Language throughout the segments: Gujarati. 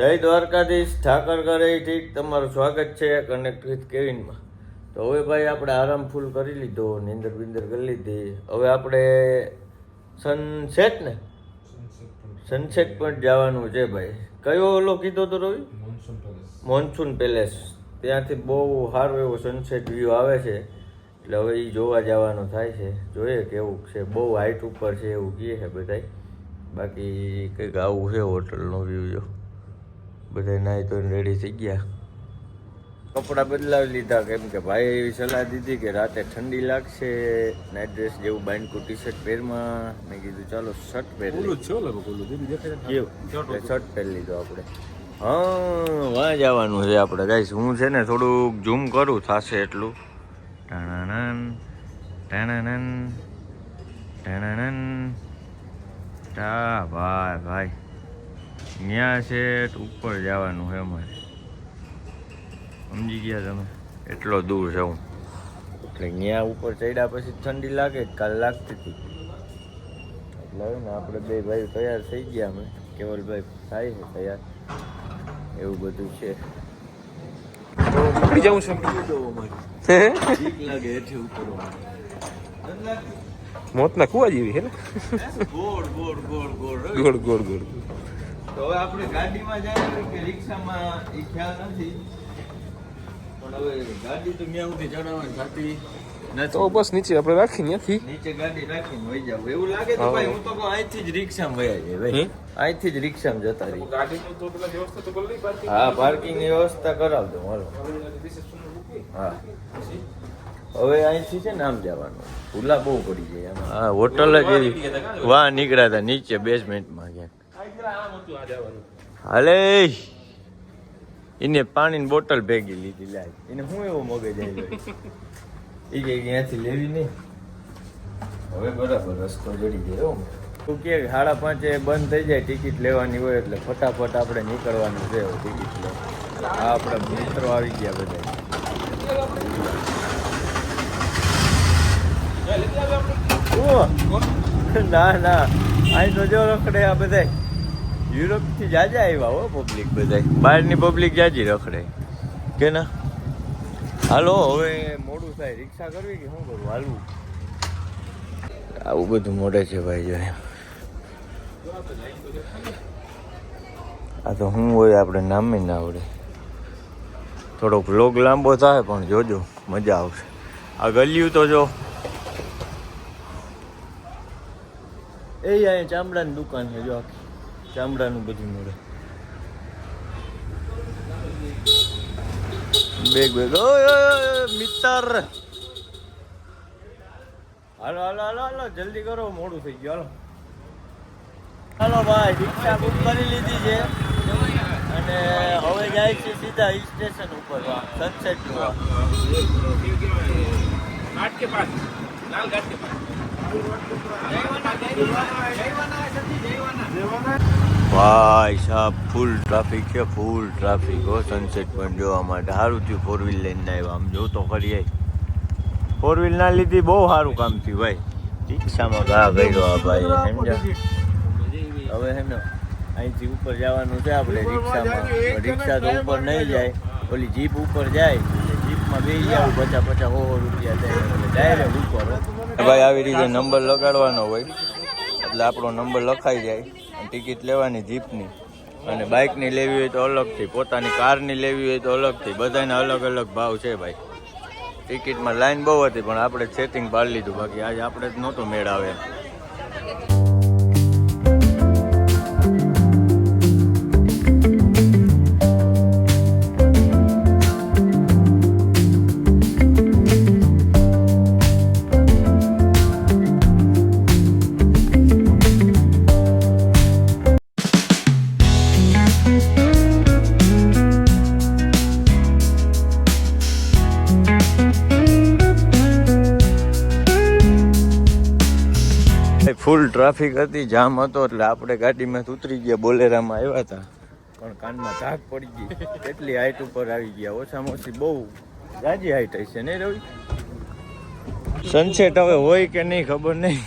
જય દ્વારકાધીશ ઠાકર કરે ઠીક તમારું સ્વાગત છે કનેક્ટ વિથ કેવિનમાં તો હવે ભાઈ આપણે આરામ ફૂલ કરી લીધો નિંદર બિંદર કરી લીધી. હવે આપણે સનસેટ ને? સનસેટ પોઈન્ટ જવાનું છે ભાઈ. કયો ઓલો કીધો તો રવિ? મોન્સૂન પેલેસ ત્યાંથી બહુ સારો એવો સનસેટ વ્યૂ આવે છે. એટલે હવે એ જોવા જવાનું થાય છે. જોઈએ કેવું છે. બહુ હાઈટ ઉપર છે એવું કહે છે બધાય. બાકી કંઈક આવું છે હોટલનો વ્યૂ જો. બધા નાહી તો રેડી થઈ ગયા. કપડાં બદલાવી લીધા કેમ કે ભાઈ એવી સલાહ દીધી કે રાતે ઠંડી લાગશે નાઇટ ડ્રેસ જેવું બાઇન્ડકું ટી શર્ટ પહેરમાં. મેં કીધું ચાલો શર્ટ પહેરી શર્ટ પહેરી લીધો આપણે. હા વાં જવાનું છે આપણે. ગાઈશ હું છે ને થોડુંક ઝૂમ કરું થશે એટલું. ટાણાનન ટાણાનન ટાણાનન. ટા ભાઈ ભાઈ. ત્યાં છે ઉપર જવાનું છે અમારે. સમજી ગયા તમે? એટલો દૂર છે હું. એટલે ત્યાં ઉપર ચડ્યા પછી ઠંડી લાગે જ કાલ લાગતી હતી. એટલે હવે ને આપણે બે ભાઈ તૈયાર થઈ ગયા અમે. કેવલભાઈ થાય છે તૈયાર. એવું બધું છે. ઉપડી જવું છે. લાગે હેઠે ઉપર મોતના કુવા જેવી છે ને? ગોળ ગોળ ગોળ ગોળ ગોળ ગોળ ગોળ. તો હવે આપણે ગાડીમાં જાય કે રિક્ષામાં? એ ખ્યાલ નથી. પણ હવે ગાડી તો ક્યાં સુધી ચડાવવાની થતી તો બસ નીચે આપણે રાખી ત્યાંથી નીચે ગાડી રાખીને વહી જાવ એવું લાગે તો ભાઈ હું. તો કહું અહીંથી જ રિક્ષામાં વયા જાય ભાઈ. અહીંથી જ રિક્ષામાં જતા રહી ગાડીનું તો પેલા વ્યવસ્થા તો કરી પાર્કિંગ હા પાર્કિંગની વ્યવસ્થા કરાવજો મારો. હા. હવે અહીંથી છે ને આમ જવાનું. ભૂલા બહુ પડી જાય આમાં હા હોટલ જ એવી વાહ નીકળ્યા હતા નીચે બેસમેન્ટમાં ક્યાંક હાલે. એને પાણીની બોટલ ભેગી લીધી લાય એને હું એવો મગજ આવી એ કે અહીંયાથી લેવી નહીં હવે બરાબર રસ્તો જડી ગયો તું કે સાડા પાંચે બંધ થઈ જાય ટિકિટ લેવાની હોય એટલે ફટાફટ આપણે નીકળવાનું છે ટિકિટ લે. હા આપણા મિત્રો આવી ગયા બધા. ના ના. અહીં તો જો રખડે આ બધા યુરોપથી જાજા આવ્યા હો પબ્લિક બધા બહારની પબ્લિક જાજી રખડે. કે ના? હાલો, હવે મોડું થાય. રિક્ષા કરવી કે શું કરું? હાલવું. આવું બધું મોડે છે ભાઈ જો. આ તો શું હોય આપણે નામે ના આવડે. થોડોક લોગ લાંબો થાય, પણ જોજો, મજા આવશે. આ ગલિયું તો જો. એ અહીંયા ચામડાની દુકાન છે, જો આખી. ચામડાનું બધું મળે. Bag bag. મિત્ર હાલો હાલો હાલો હાલો, જલ્દી કરો, મોડું થઈ ગયું. હાલો. હાલો, ભાઈ, રિક્ષા બુક કરી લીધી છે. અને હવે જાય છે સીધા હિલ સ્ટેશન ઉપર. સનસેટ જોવા. ઘાટ કે પાસ લાલ ઘાટ કે પાસ ભાઈ સાહેબ ફૂલ ટ્રાફિક છે ફૂલ ટ્રાફિક હો સનસેટ પોઈન્ટ જોવા માટે. સારું થયું ફોર વ્હીલ લઈને આવ્યા. આમ જો તો આઈ. ફોર વ્હીલ ના લીધી બહુ સારું કામ થયું, ભાઈ. રિક્ષામાં કર્યો આ ભાઈ સમજ્યા? હવે હે ને, અહીંથી ઉપર જવાનું છે આપણે રિક્ષામાં. રિક્ષા તો ઉપર નહીં જાય, ઓલી જીપ ઉપર જાય. જીપમાં બેસી જાવ પચાસ પચાસ રૂપિયા ડાયરેક્ટ ઉપર ભાઈ આવી રીતે નંબર લગાડવાનો હોય, એટલે આપણો નંબર લખાઈ જાય, અને ટિકિટ લેવાની જીપની. અને બાઇકની લેવી હોય તો અલગથી, પોતાની કારની લેવી હોય તો અલગથી, બધાના અલગ અલગ ભાવ છે ભાઈ. ટિકિટમાં લાઈન બહુ હતી, પણ આપણે સેટિંગ પાડી લીધું, બાકી આજે આપણે જ નહોતું મેળ આવે ટ્રાફિક હતી જામ હતો એટલે આપણે ગાડીમાં ઉતરી ગયા બોલેરામાં આવ્યા હતા. પણ કાનમાં ધાક પડી ગઈ. એટલી હાઈટ ઉપર આવી ગયા? ઓછામાં ઓછી બહુ ગાજી હાઈટ હશે નહીં રવિ? સનસેટ હવે હોય કે નહીં ખબર નહીં.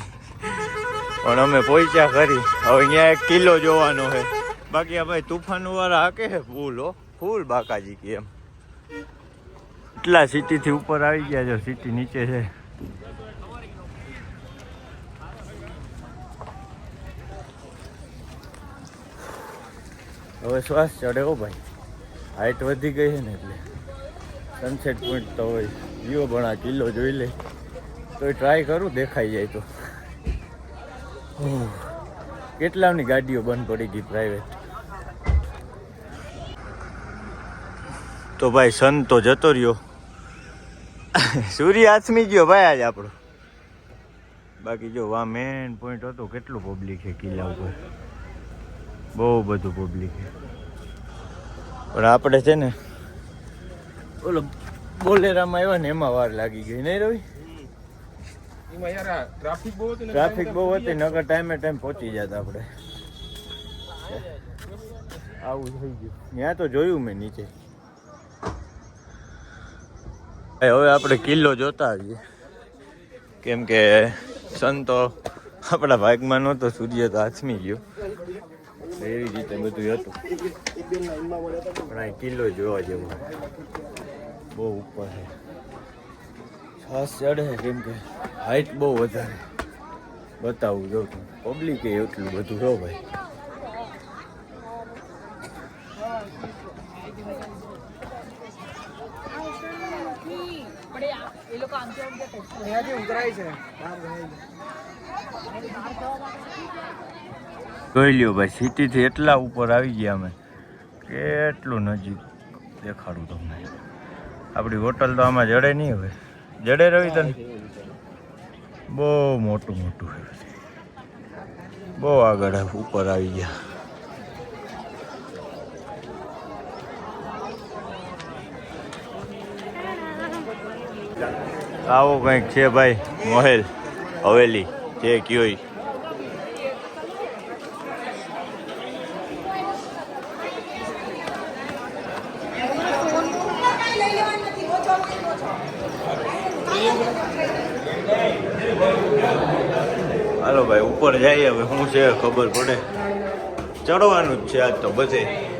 પણ અમે પહોંચ્યા ખરી હવે અહીંયા એક કિલ્લો જોવાનો છે. બાકી આ ભાઈ તુફાન વાળા હાકે છે ફૂલ હો. ફૂલ બાકાજી કે એમ. એટલા સિટીથી ઉપર આવી ગયા જો સિટી નીચે છે. હવે શ્વાસ ચડે હો ભાઈ. હાઈટ વધી ગઈ છે ને એટલે. સનસેટ પોઈન્ટ તો હોય. જીવો ભણા કિલ્લો જોઈ લે. તો ટ્રાય કરું, દેખાઈ જાય તો. કેટલાની ગાડીઓ બંધ પડી ગઈ પ્રાઇવેટ તો ભાઈ સન તો જતો રહ્યો. સૂર્ય આથમી ગયો ભાઈ આજ આપણો. બાકી જો વા મેન પોઈન્ટ હતો, કેટલું પબ્લિક છે કિલ્લા ઉપર. બહુ બધું પબ્લિક છે. પણ આપણે છે ને ઓલો બોલેરામાં આવ્યા ને એમાં વાર લાગી ગઈ નહીં રવિ? ટ્રાફિક બહુ હતું નગર ટાઈમે ટાઈમ પહોંચી જતા આપણે. આવું થઈ ગયું. ત્યાં તો જોયું મેં નીચે. એ હવે આપણે કિલ્લો જોતા આવીએ. કેમ કે સન તો આપણા ભાગમાં નહોતો સૂર્ય તો આથમી ગયો. એવી રીતે બધું હતું. પણ આ કિલ્લો જોવા જેવો. બહુ ઉપર છે. શ્વાસ ચડે છે કેમ કે હાઈટ બહુ વધારે. બતાવું જો પબ્લિક એટલું બધું જો ભાઈ જોઈ લ્યો ભાઈ. સિટીથી એટલા ઉપર આવી ગયા અમે. કેટલું નજીક દેખાડું તમને. આપણી હોટલ તો આમાં જડે નહીં હવે. જડે રવિ તને? બહુ મોટું મોટું બહુ આગળ ઉપર આવી ગયા. આવો કંઈક છે ભાઈ, મહેલ, હવેલી, જે કયો ઈ. હાલો ભાઈ ઉપર જઈએ હવે શું છે ખબર પડે? ચડવાનું જ છે આજ તો બધે.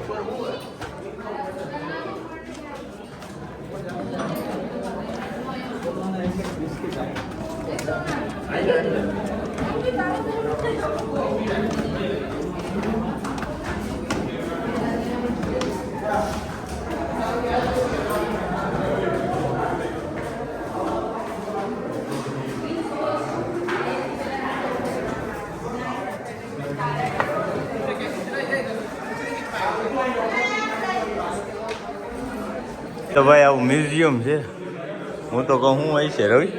તો ભાઈ આવું મ્યુઝિયમ છે. હું તો કહું હું અહીં છે રવિ.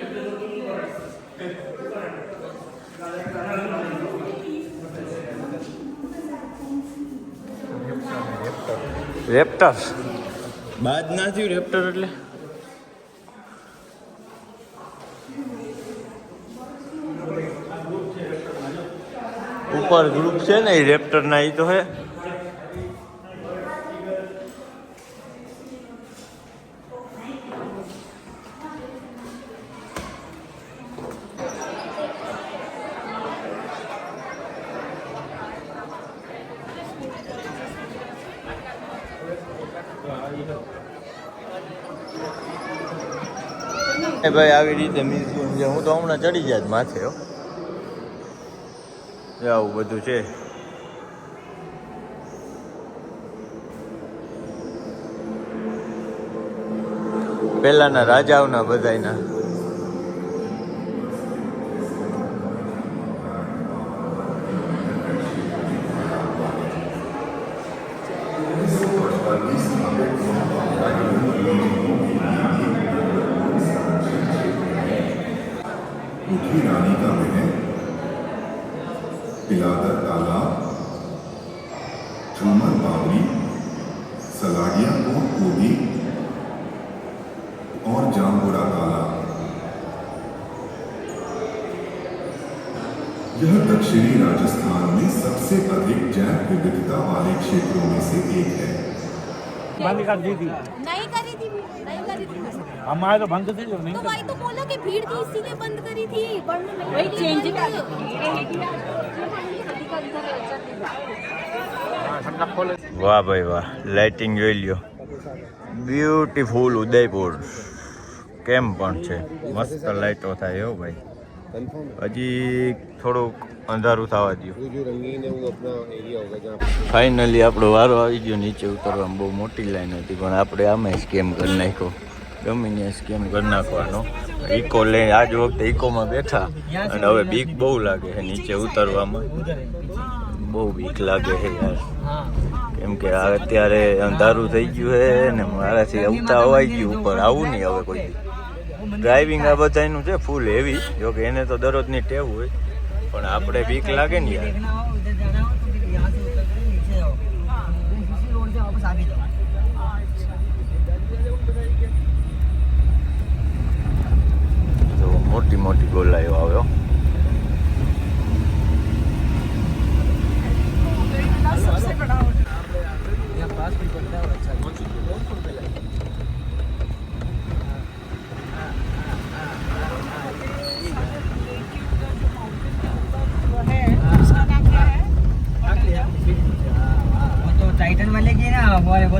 રેપ્ટર બાદ ના થયું રેપ્ટર એટલે? ઉપર ગ્રુપ છે ને એ રેપ્ટર ના એ તો હે. એ ભાઈ આવી રીતે મ્યુઝિયમ છે હું તો હમણાં ચડી જાય માથે, હો. આવું બધું છે. પહેલાના રાજાઓના બધાયના. दक्षिणी राजस्थान में सबसे अधिक जैव विविधता वाले क्षेत्रों में से एक है बंद कर दी थी नहीं करी थी नहीं करी थी हमारे तो बंद थे जो नहीं तो भाई तो बोला कि भीड़ थी इसीलिए बंद करी थी वरना नहीं वही चेंज આપણા કોલેજ વાહ ભાઈ વાહ લાઇટિંગ જોઈ લ્યો બ્યુટીફુલ ઉદયપુર કેમ પણ છે મસ્ત લાઇટો થાય એવું ભાઈ હજી થોડુંક અંધારું થવા દઉં ફાઇનલી આપણો વારો આવી ગયો નીચે ઉતરવામાં બહુ મોટી લાઈન હતી પણ આપણે આમે સ્કેમ કરી નાખ્યો. ગમે ત્યાં સ્કેમ કરી નાખવાનો. ઇકો લઈ આજ વખતે ઇકોમાં બેઠા. અને હવે બીક બહુ લાગે છે નીચે ઉતરવામાં. બહુ બીક લાગે છે યાર. કેમ કે અત્યારે અંધારું થઈ ગયું છે ને મારાથી આવતા અવાઈ ગયું ઉપર આવું નહીં હવે કોઈ ડ્રાઇવિંગ આ બધાનું છે ફૂલ હેવી જોકે એને તો દરરોજની ટેવ હોય. પણ આપણે બીક લાગે ને યાર. તો મોટી મોટી ગોલાઈઓ આવ્યો तो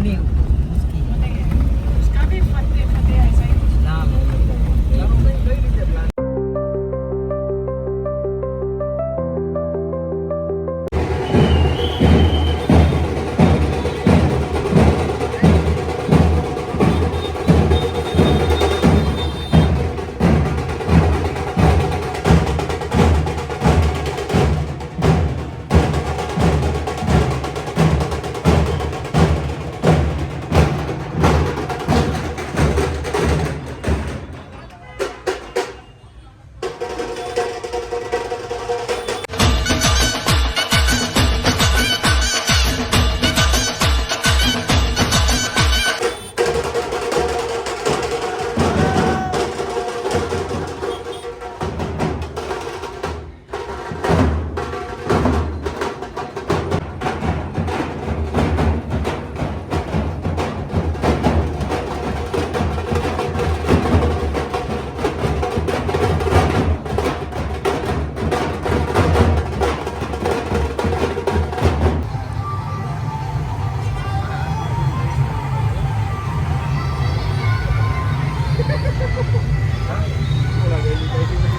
amigo.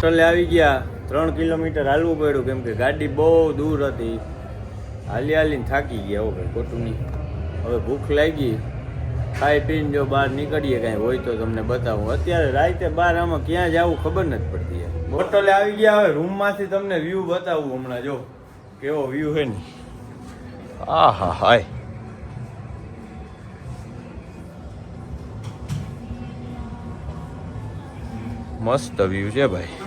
હોટલે આવી ગયા, ત્રણ કિલોમીટર હાલવું પડ્યું, કેમ કે ગાડી બહુ દૂર હતી. હાલી હાલીને થાકી ગયા ઓકે ખોટું નહીં. હવે ભૂખ લાગી. ખાઈ પીને જો બહાર નીકળીએ કાંઈ હોય તો તમને બતાવું. અત્યારે રાતે બહાર આમાં ક્યાં જવું ખબર નથી પડતી. હોટલે આવી ગયા હવે રૂમમાંથી તમને વ્યૂ બતાવું હમણાં, જો. કેવો વ્યૂ હે ને. આ હા હાય. મસ્ત વ્યૂ છે ભાઈ.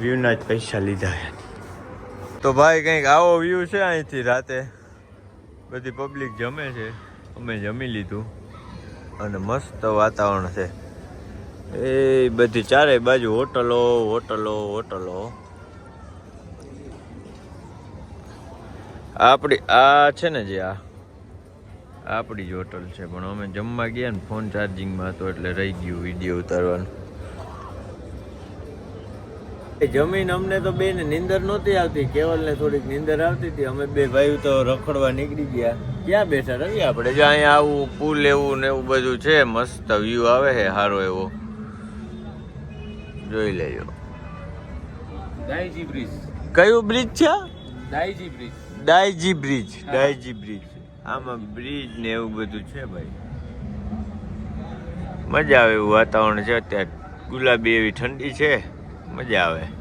વ્યૂના જ પૈસા લીધા તો ભાઈ કંઈક આવો વ્યૂ છે અહીંથી રાતે? બધી પબ્લિક જમે છે. અમે જમી લીધું. અને મસ્ત વાતાવરણ છે. એ બધી ચારેય બાજુ હોટલો હોટલો હોટલો. આપણી આ છે ને જે આ? આપણી જ હોટલ છે, પણ અમે જમવા ગયા ને ફોન ચાર્જિંગમાં હતો એટલે રહી ગયું વીડિયો ઉતારવાનું. જમીન અમને તો બે ને નીંદર નહોતી આવતી કેવલ ને થોડીક નીંદર આવતી હતી. અમે બે ભાઈઓ તો રખડવા નીકળી ગયા. ક્યાં બેઠા રવિ આપણે? જો અહીંયા આવું પુલ એવું ને એવું બધું છે મસ્ત વ્યૂ આવે છે સારો એવો. જોઈ લેજો. દાઈજી બ્રિજ. કયું બ્રિજ છે? Daiji bridge. Daiji bridge Daiji bridge. આમાં બ્રિજ ને એવું બધું છે ભાઈ. મજા આવે એવું વાતાવરણ છે અત્યારે ગુલાબી એવી ઠંડી છે. મજા આવે.